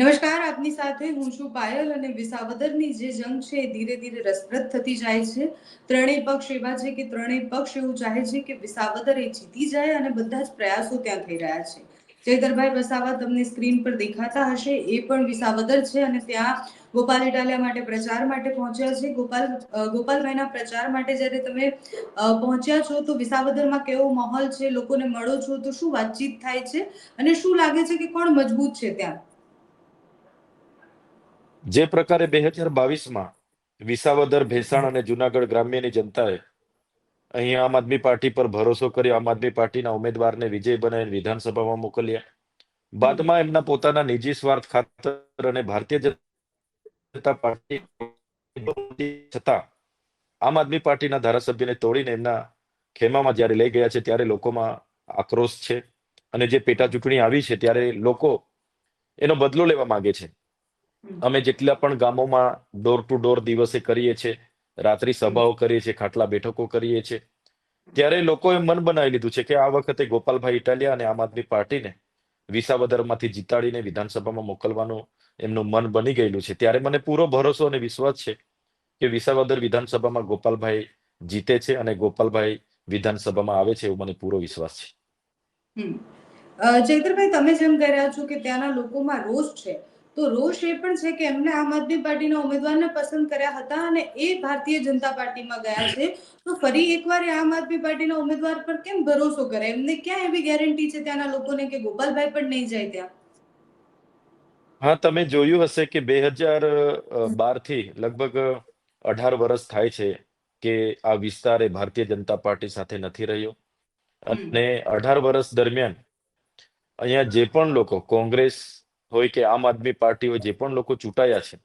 નમસ્કાર, આપની સાથે હું છું પાયલ અને વિસાવદરની જે જંગ છે એ ધીરે ધીરે રસપ્રદ થતી જાય છે. ત્રણેય પક્ષ એવા છે કે ત્રણેય પક્ષ એવું ચાહે છે કે વિસાવદર એ જીતી જાય અને બધા જ પ્રયાસો ત્યાં થઈ રહ્યા છે. ચેતરભાઈ વસાવા તમને સ્ક્રીન પર દેખાતા હશે, એ પણ વિસાવદર છે અને ત્યાં ગોપાલ ઇટાલિયા માટે પ્રચાર માટે પહોંચ્યા છે. ગોપાલ ગોપાલભાઈના પ્રચાર માટે જ્યારે તમે પહોંચ્યા છો તો વિસાવદરમાં કેવો માહોલ છે, લોકોને મળો છો, તો શું વાતચીત થાય છે અને શું લાગે છે કે કોણ મજબૂત છે ત્યાં? જે પ્રકારે બે હજાર બાવીસમાં વિસાવદર, ભેસાણ અને જુનાગઢ ગ્રામ્યની જનતાએ અહીં આમ આદમી પાર્ટી પર ભરોસો કર્યો. આમ આદમી પાર્ટીના ઉમેદવારને વિજય બનાવીને વિધાનસભામાં મોકલ્યા. બાદમાં એમના પોતાના નિજી સ્વાર્થ ખાતર અને ભારતીય જનતા પાર્ટી છતાં આમ આદમી પાર્ટીના ધારાસભ્યને તોડીને એમના ખેમામાં જ્યારે લઈ ગયા છે ત્યારે લોકોમાં આક્રોશ છે. અને જે પેટા ચૂંટણી આવી છે ત્યારે લોકો એનો બદલો લેવા માંગે છે. અમે જેટલા પણ ગામોમાં ડોર ટુ ડોર દિવસે કરીએ છીએ રાત્રિ સભાઓ કરીએ છીએ ખાટલા બેઠકો કરીએ છીએ ત્યારે લોકોએ મન બનાવી લીધું છે કે આ વખતે ગોપાલભાઈ ઇટાલિયા અને આમ આદમી પાર્ટીને વિસાવદરમાંથી જીતાડીને વિધાનસભામાં મોકલવાનું એમનું મન બની ગયેલું છે. ત્યારે મને પૂરો ભરોસો અને વિશ્વાસ છે કે વિસાવદર વિધાનસભામાં ગોપાલભાઈ જીતે છે અને ગોપાલભાઈ વિધાનસભામાં આવે છે એવો મને પૂરો વિશ્વાસ છે. ચૈત્રભાઈ તમે જેમ કહી રહ્યા છો કે ત્યાંના લોકોમાં રોષ છે તો રોષ એ પણ છે કે એમને આમ આદમી પાર્ટીના ઉમેદવારને પસંદ કર્યા હતા અને એ ભારતીય જનતા પાર્ટીમાં ગયા છે. તો ફરી એકવાર આમ આદમી પાર્ટીના ઉમેદવાર પર કેમ ભરોસો કરે? એમને ક્યાં એવી ગેરંટી છે ત્યાંના લોકોને કે ગોપાલભાઈ પણ નહીં જાય ત્યાં? હા તમે જોયું હશે કે બે હજાર બારથી લગભગ અઢાર વર્ષ થાય છે કે આ વિસ્તાર એ ભારતીય જનતા પાર્ટી સાથે નથી રહ્યો. અને અઢાર વર્ષ દરમિયાન અહીંયા જે પણ લોકો કોંગ્રેસ હોય કે આમ આદમી પાર્ટી હોય જે પણ લોકો ચૂંટાયા છે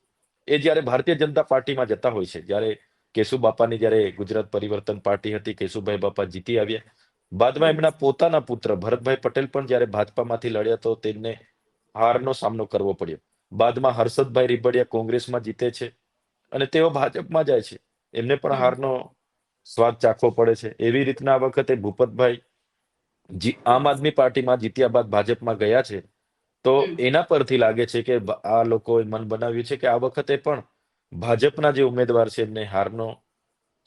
એ જ્યારે ભારતીય જનતા પાર્ટીમાં જતા હોય છે જ્યારે કેશુ બાપાની જ્યારે ગુજરાત પરિવર્તન પાર્ટી હતી કેશુભાઈ બાપા જીતી આવ્યા. બાદમાં એમના પોતાના પુત્ર ભરતભાઈ પટેલ પણ જ્યારે ભાજપામાંથી લડ્યા તો તેમને હારનો સામનો કરવો પડ્યો. બાદમાં હર્ષદભાઈ રીબડિયા કોંગ્રેસમાં જીતે છે અને તેઓ ભાજપમાં જાય છે. એમને પણ હારનો સ્વાદ ચાખવો પડે છે. એવી રીતના આ વખતે ભૂપતભાઈ આમ આદમી પાર્ટીમાં જીત્યા બાદ ભાજપમાં ગયા છે. તો એના પરથી લાગે છે કે આ લોકોએ મન બનાવ્યું છે કે આ વખતે પણ ભાજપના જે ઉમેદવાર છે એમને હારનો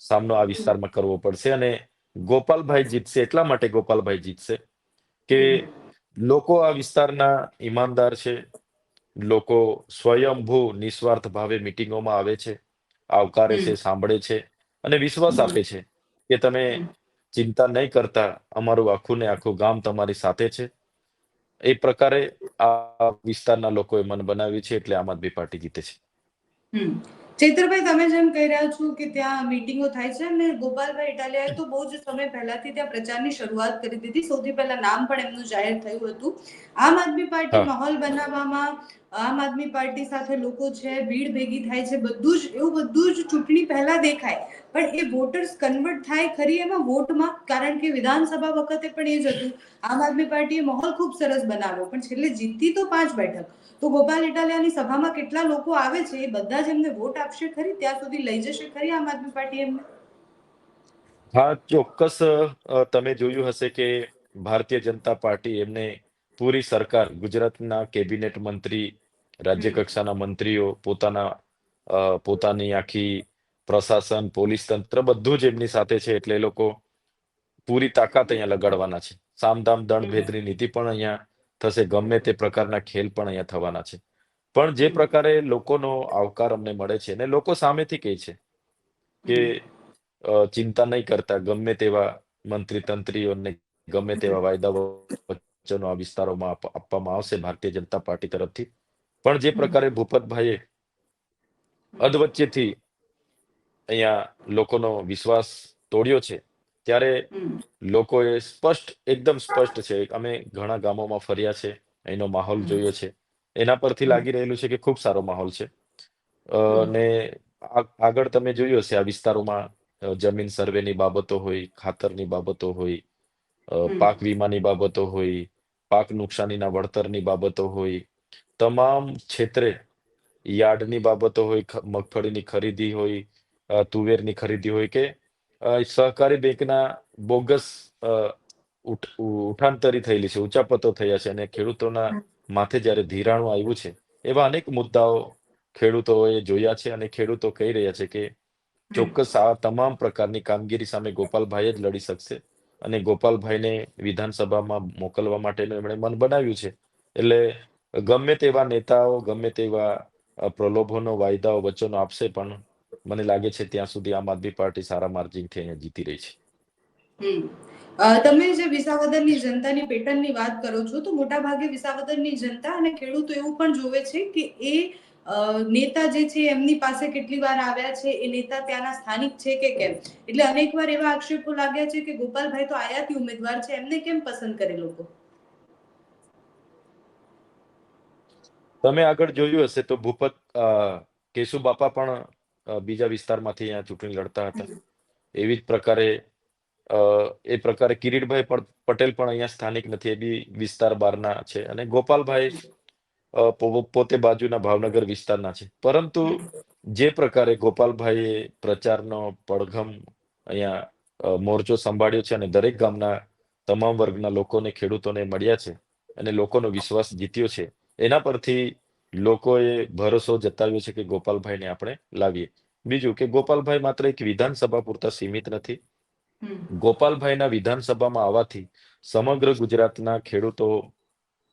સામનો આ વિસ્તારમાં કરવો પડશે અને ગોપાલભાઈ જીતશે. એટલા માટે ગોપાલભાઈ જીતશે કે લોકો આ વિસ્તારના ઈમાનદાર છે. લોકો સ્વયંભૂ નિસ્વાર્થ ભાવે મિટિંગોમાં આવે છે આવકારે છે સાંભળે છે અને વિશ્વાસ આપે છે કે તમે ચિંતા નહીં કરતા. અમારું આખું ને આખું ગામ તમારી સાથે છે. એ પ્રકારે આ વિસ્તારના લોકોએ મન બનાવ્યું છે એટલે આમ આદમી પાર્ટી જીતે છે. ચૈત્રભાઈ તમે જેમ કહી રહ્યા છો કે ત્યાં મીટિંગો થાય છે અને ગોપાલભાઈ ઇટાલિયાએ તો બહુ જ સમય પહેલાથી ત્યાં પ્રચારની શરૂઆત કરી દીધી. સૌથી પહેલા નામ પણ એમનું જાહેર થયું હતું. આમ આદમી પાર્ટી માહોલ બનાવવામાં આમ આદમી પાર્ટી સાથે લોકો છે, ભીડ ભેગી થાય છે, બધું જ, એવું બધું જ ચૂંટણી પહેલા દેખાય. પણ એ વોટર્સ કન્વર્ટ થાય ખરી એમાં વોટમાં કારણ કે વિધાનસભા વખતે પણ એ જ હતું. આમ આદમી પાર્ટીએ માહોલ ખૂબ સરસ બનાવ્યો. પણ છેલ્લે જીતી તો પાંચ બેઠક. તો ગોપાલ ઇટાલિયાની સભામાં કેટલા લોકો આવે છે, એ બધા જ એમને વોટ આપશે ખરી? ત્યાં સુધી લઈ જશે ખરી આમ આદમી પાર્ટી એમને? હા, ચોક્કસ તમે જોયું હશે કે ભારતીય જનતા પાર્ટી એમને પૂરી સરકાર ગુજરાતના કેબિનેટ મંત્રી રાજ્ય કક્ષાના મંત્રીઓ પોતાના પોતાની આખી પ્રશાસન પોલીસ તંત્ર બધું જ એમની સાથે છે એટલે એ લોકો પૂરી તાકાત અહીંયા લગાડવાના છે. સામધામ દંડ ભેદની નીતિ પણ અહીંયા થશે ગમે તે પ્રકારના ખેલ પણ અહીંયા થવાના છે. પણ જે પ્રકારે લોકોનો આવકાર અમને મળે છે ને લોકો સામેથી કહે છે કે ચિંતા નહીં કરતા ગમે તેવા મંત્રી તંત્રીઓને ગમે તેવા વાયદાઓ વચનો આ વિસ્તારોમાં આપવામાં આવશે ભારતીય જનતા પાર્ટી તરફથી. પણ જે પ્રકારે ભૂપતભાઈએ અધવચ્ચેથી અહીંયા લોકોનો વિશ્વાસ તોડ્યો છે ત્યારે લોકોએ સ્પષ્ટ એકદમ સ્પષ્ટ છે. અમે ઘણા ગામોમાં ફર્યા છે અહીંનો માહોલ જોયો છે. એના પરથી લાગી રહેલું છે કે ખૂબ સારો માહોલ છે. અને આગળ તમે જોયું હશે આ વિસ્તારોમાં જમીન સર્વેની બાબતો હોય ખાતરની બાબતો હોય પાક વીમાની બાબતો હોય પાક નુકસાનીના વળતરની બાબતો હોય તમામ ક્ષેત્રે યાર્ડની બાબતો હોય મગફળીની ખરીદી હોય તુવેરની ખરીદી હોય કે સહકારી બેંકના બોગસ ઉઠાંતરી થયેલી છે ઉચાપતો થયા છે અને ખેડૂતોના માથે જ્યારે ધિરાણું આવ્યું છે એવા અનેક મુદ્દાઓ ખેડૂતોએ જોયા છે અને ખેડૂતો કહી રહ્યા છે કે ચોક્કસ આ તમામ પ્રકારની કામગીરી સામે ગોપાલભાઈ જ લડી શકશે. અને ગોપાલભાઈને વિધાનસભામાં મોકલવા માટેનું એમણે મન બનાવ્યું છે. એટલે ગમે તેવા નેતાઓ, ગમે તેવા પ્રલોભનો, વાયદાઓ વચનો આપશે પણ મને લાગે છે ત્યાં સુધી આમ આદમી પાર્ટી સારા માર્જિનથી અહીંયા જીતી રહી છે. તમે જે વિસાવદરની જનતાની પેટર્નની વાત કરો છો તો મોટા ભાગે વિસાવદરની જનતા અને ખેડૂતો એવું પણ જોવે છે કે એ નેતા જે છે એમની પાસે કેટલી વાર આવ્યા છે? એ નેતા ત્યાંના સ્થાનિક છે કે કેમ? એટલે અનેકવાર એવા આક્ષેપો લાગ્યા છે કે ગોપાલભાઈ તો આયાતી ઉમેદવાર છે. એમને કેમ પસંદ કરે લોકો? તમે આગળ જોયું હશે તો ભૂપત અ, કેશુબાપા પણ બીજા વિસ્તારમાંથી અહીંયા ચૂંટણી લડતા હતા. એવી જ પ્રકારે એ પ્રકારે કિરીટભાઈ પટેલ પણ અહીંયા સ્થાનિક નથી. એ બી વિસ્તાર બહારના છે. અને ગોપાલભાઈ પોતે બાજુના ભાવનગર વિસ્તારના છે. પરંતુ જે પ્રકારે ગોપાલભાઈએ પ્રચારનો પડઘમ અહીંયા મોરચો સંભાળ્યો છે અને દરેક ગામના તમામ વર્ગના લોકોને ખેડૂતોને મળ્યા છે અને લોકોનો વિશ્વાસ જીત્યો છે એના પરથી લોકોએ ભરોસો જતાવ્યો છે કે ગોપાલભાઈને આપણે લાવીએ. બીજું કે ગોપાલભાઈ માત્ર એક વિધાનસભા પૂરતા સીમિત નથી. ગોપાલભાઈના વિધાનસભામાં આવવાથી સમગ્ર ગુજરાતના ખેડૂતો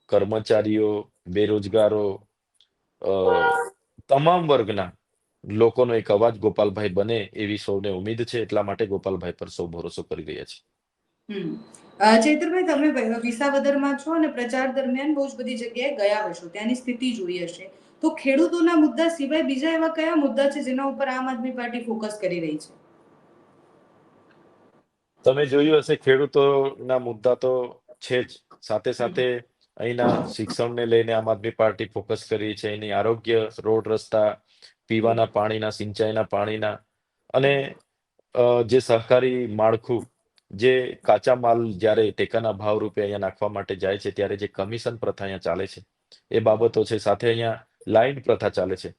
કર્મચારીઓ બેરોજગારો તમામ વર્ગના લોકોનો એક અવાજ ગોપાલભાઈ બને એવી સૌને ઉમેદ છે. એટલા માટે ગોપાલભાઈ પર સૌ ભરોસો કરી રહ્યા છે. ચૈતરભાઈ તમે વિસાવદરમાં છો અને પ્રચાર દરમિયાન બહુ જ બધી જગ્યાએ ગયા હશો. ત્યાંની સ્થિતિ જોઈ હશે. તો ખેડૂતોના મુદ્દા સિવાય બીજા એવા કયા મુદ્દા છે જેના ઉપર આમ આદમી પાર્ટી ફોકસ કરી રહી છે? તમે જોયું હશે ખેડૂતોના મુદ્દા તો છે જ. સાથે સાથે અહીંના શિક્ષણને લઈને આમ આદમી પાર્ટી ફોકસ કરી છે. એની આરોગ્ય રોડ રસ્તા, પીવાના પાણીના, સિંચાઈના પાણીના અને જે સહકારી માળખું, જે કાચા માલ જ્યારે ટેકાના ભાવ રૂપે અહીંયા નાખવા માટે જાય છે, ત્યારે જે કમિશન પ્રથા અહીંયા ચાલે છે, એ બાબતો છે. સાથે અહીંયા લાઈન પ્રથા ચાલે છે.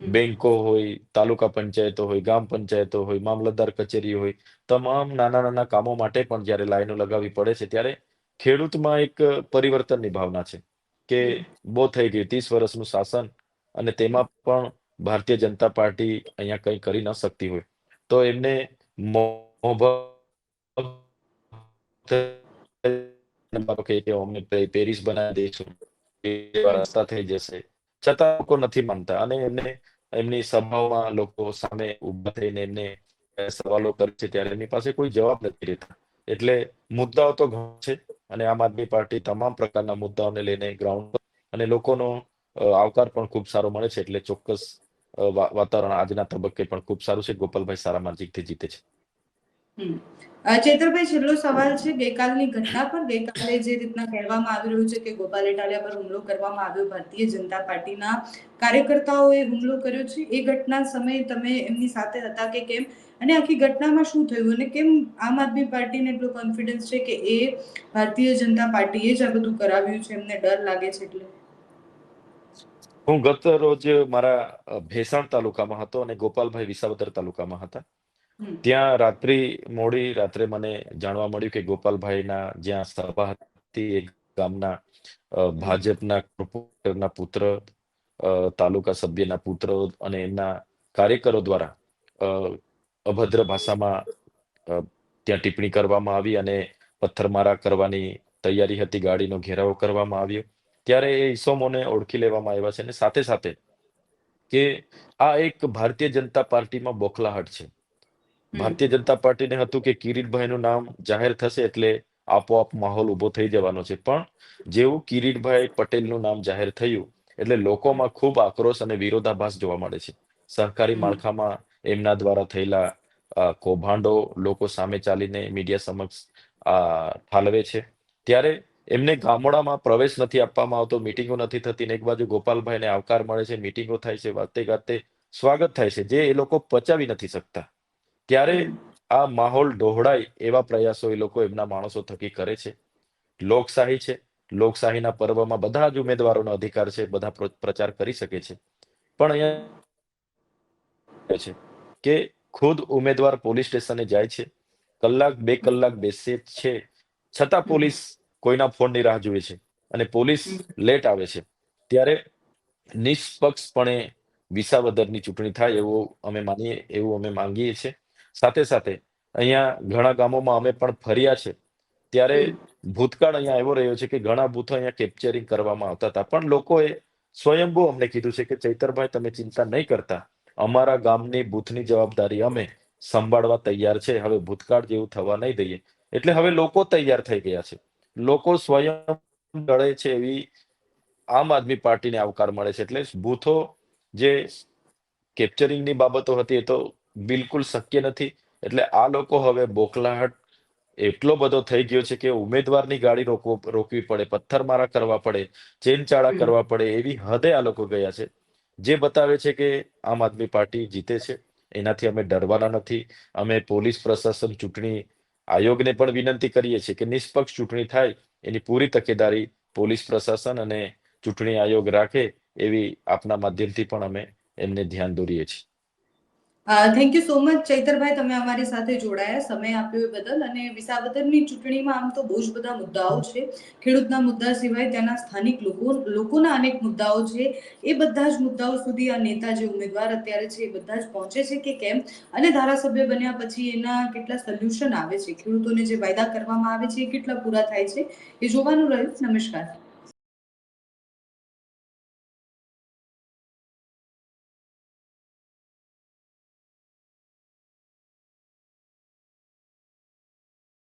બેંકો હોય, તાલુકા પંચાયતો હોય, ગામ પંચાયતો હોય, મામલતદાર કચેરી હોય, તમામ નાના નાના કામો માટે પણ જ્યારે લાઈનો લગાવવી પડે છે, ત્યારે ખેડૂતમાં એક પરિવર્તનની ભાવના છે કે બહુ થઈ ગયું ત્રીસ વર્ષનું શાસન અને તેમાં પણ ભારતીય જનતા પાર્ટી અહીંયા કંઈ કરી ન શકતી હોય. તો એમને કે પેરિસ બનાવી દઈશું. રસ્તા થઈ જશે. છતાં લોકો નથી માનતા અને એમને એમની સભાઓમાં લોકો સામે ઊભા થઈને એમને સવાલો કરે છે ત્યારે એમની પાસે કોઈ જવાબ નથી રહેતા. એટલે મુદ્દાઓ તો ઘણા છે. અને આમ આદમી પાર્ટી તમામ પ્રકારના મુદ્દાઓને લઈને ગ્રાઉન્ડ અને લોકોનો આવકાર પણ ખૂબ સારો મળે છે એટલે ચોક્કસ વાતાવરણ આજના તબક્કે પણ ખૂબ સારું છે. ગોપાલભાઈ સારા માર્જિકથી જીતે છે. ચેતરભાઈ છેલ્લો સવાલ છે ગઈકાલની ઘટના પર? ગઈકાલે જે રીતના કહેવામાં આવી રહ્યું છે કે ગોપાલ ઇટાલિયા પર હુમલો કરવામાં આવ્યો ભારતીય જનતા પાર્ટીના કાર્યકર્તાઓએ હુમલો કર્યો છે એ ઘટના સમયે તમે એમની સાથે હતા કે કેમ? અને આખી ઘટનામાં શું થયું? અને કેમ આમ આદમી પાર્ટીને એટલો કોન્ફિડન્સ છે કે એ ભારતીય જનતા પાર્ટીએ જ આ બધું કરાવ્યું છે? એમને ડર લાગે છે એટલે. હું ગત રોજ મારા ભેસાણ તાલુકામાં હતો અને ગોપાલભાઈ વિસાવદર તાલુકામાં હતા. ત્યાં રાત્રિ મોડી રાત્રે મને જાણવા મળ્યું કે ગોપાલભાઈના જ્યાં સભા હતી એ ગામના ભાજપના કોર્પોરેટરના પુત્ર તાલુકા સભ્યના પુત્રો અને એમના કાર્યકરો દ્વારા અભદ્ર ભાષામાં ત્યાં ટિપ્પણી કરવામાં આવી અને પથ્થરમારા કરવાની તૈયારી હતી ગાડીનો ઘેરાવો કરવામાં આવ્યો. ત્યારે એ ઈસમોને ઓળખી લેવામાં આવ્યા છે અને સાથે સાથે કે આ એક ભારતીય જનતા પાર્ટીમાં બોખલાહટ છે. ભારતીય જનતા પાર્ટીને હતું કે કિરીટભાઈનું નામ જાહેર થશે એટલે આપોઆપ માહોલ ઊભો થઈ જવાનો છે. પણ જેવું કિરીટભાઈ પટેલનું નામ જાહેર થયું એટલે લોકોમાં ખૂબ આક્રોશ અને વિરોધાભાસ જોવા મળે છે. સહકારી માળખામાં એમના દ્વારા થયેલા કૌભાંડો લોકો સામે ચાલીને મીડિયા સમક્ષ ઠાલવે છે. ત્યારે એમને ગામડામાં પ્રવેશ નથી આપવામાં આવતો મિટિંગો નથી થતી ને એક બાજુ ગોપાલભાઈને આવકાર મળે છે મિટિંગો થાય છે વાતે ગાતે સ્વાગત થાય છે જે એ લોકો પચાવી નથી શકતા. ત્યારે આ માહોલ ડહોળાય એવા પ્રયાસો એ લોકો એમના માણસો થકી કરે છે. લોકશાહી છે. લોકશાહીના પર્વમાં બધા જ ઉમેદવારોનો અધિકાર છે. બધા પ્રચાર કરી શકે છે. પણ અહીંયા છે કે ખુદ ઉમેદવાર પોલીસ સ્ટેશને જાય છે. કલાક, બે કલાક બેસે છે. છતાં પોલીસ કોઈના ફોનની રાહ જુએ છે. અને પોલીસ લેટ આવે છે. ત્યારે નિષ્પક્ષપણે વિસાવદરની ચૂંટણી થાય એવું અમે માનીએ, એવું અમે માંગીએ છીએ. સાથે સાથે અહીંયા ઘણા ગામોમાં અમે પણ ફર્યા છે. ત્યારે ભૂતકાળ અહીંયા એવો રહ્યો છે કે ઘણા બૂથો અહીંયા કેપ્ચરિંગ કરવામાં આવતા હતા. પણ લોકોએ સ્વયંભૂ અમને કીધું છે કે ચૈતરભાઈ તમે ચિંતા નહીં કરતા. અમારા ગામની બૂથની જવાબદારી અમે સંભાળવા તૈયાર છે. હવે ભૂતકાળ જેવું થવા નહીં દઈએ. એટલે હવે લોકો તૈયાર થઈ ગયા છે. લોકો સ્વયં લડે છે એવી આમ આદમી પાર્ટીને આવકાર મળે છે. એટલે બૂથો જે કેપ્ચરિંગની બાબતો હતી એ તો બિલકુલ શક્ય નથી. એટલે આ લોકો હવે બોખલાહટ એટલો બધો થઈ ગયો છે કે ઉમેદવારની ગાડી રોકવો રોકવી પડે પથ્થરમારા કરવા પડે ચેનચાળા. કરવા પડે એવી હદે આ લોકો ગયા છે. જે બતાવે છે કે આમ આદમી પાર્ટી જીતે છે. એનાથી અમે ડરવાના નથી. અમે પોલીસ પ્રશાસન ચૂંટણી આયોગને પણ વિનંતી કરીએ છીએ કે નિષ્પક્ષ ચૂંટણી થાય એની પૂરી તકેદારી પોલીસ પ્રશાસન અને ચૂંટણી આયોગ રાખે એવી આપના માધ્યમથી પણ અમે એમને ધ્યાન દોરીએ છીએ. Thank you so much Chaitarbhai, તમે અમારી સાથે જોડાયા, સમય આપ્યો એ બદલ. અને વિસાવદરની ચૂંટણીમાં આમ તો બહુ જ બધા મુદ્દાઓ છે. ખેડૂતના મુદ્દા સિવાય ત્યાંના સ્થાનિક લોકો, લોકોના અનેક મુદ્દાઓ છે. એ બધા જ મુદ્દાઓ સુધી આ નેતા જે ઉમેદવાર અત્યારે છે એ બધા જ પહોંચે છે કે કેમ? અને ધારાસભ્ય બન્યા પછી એના કેટલા સોલ્યુશન આવે છે? ખેડૂતોને જે વાયદા કરવામાં આવે છે એ કેટલા પૂરા થાય છે? એ જોવાનું રહ્યું. નમસ્કાર.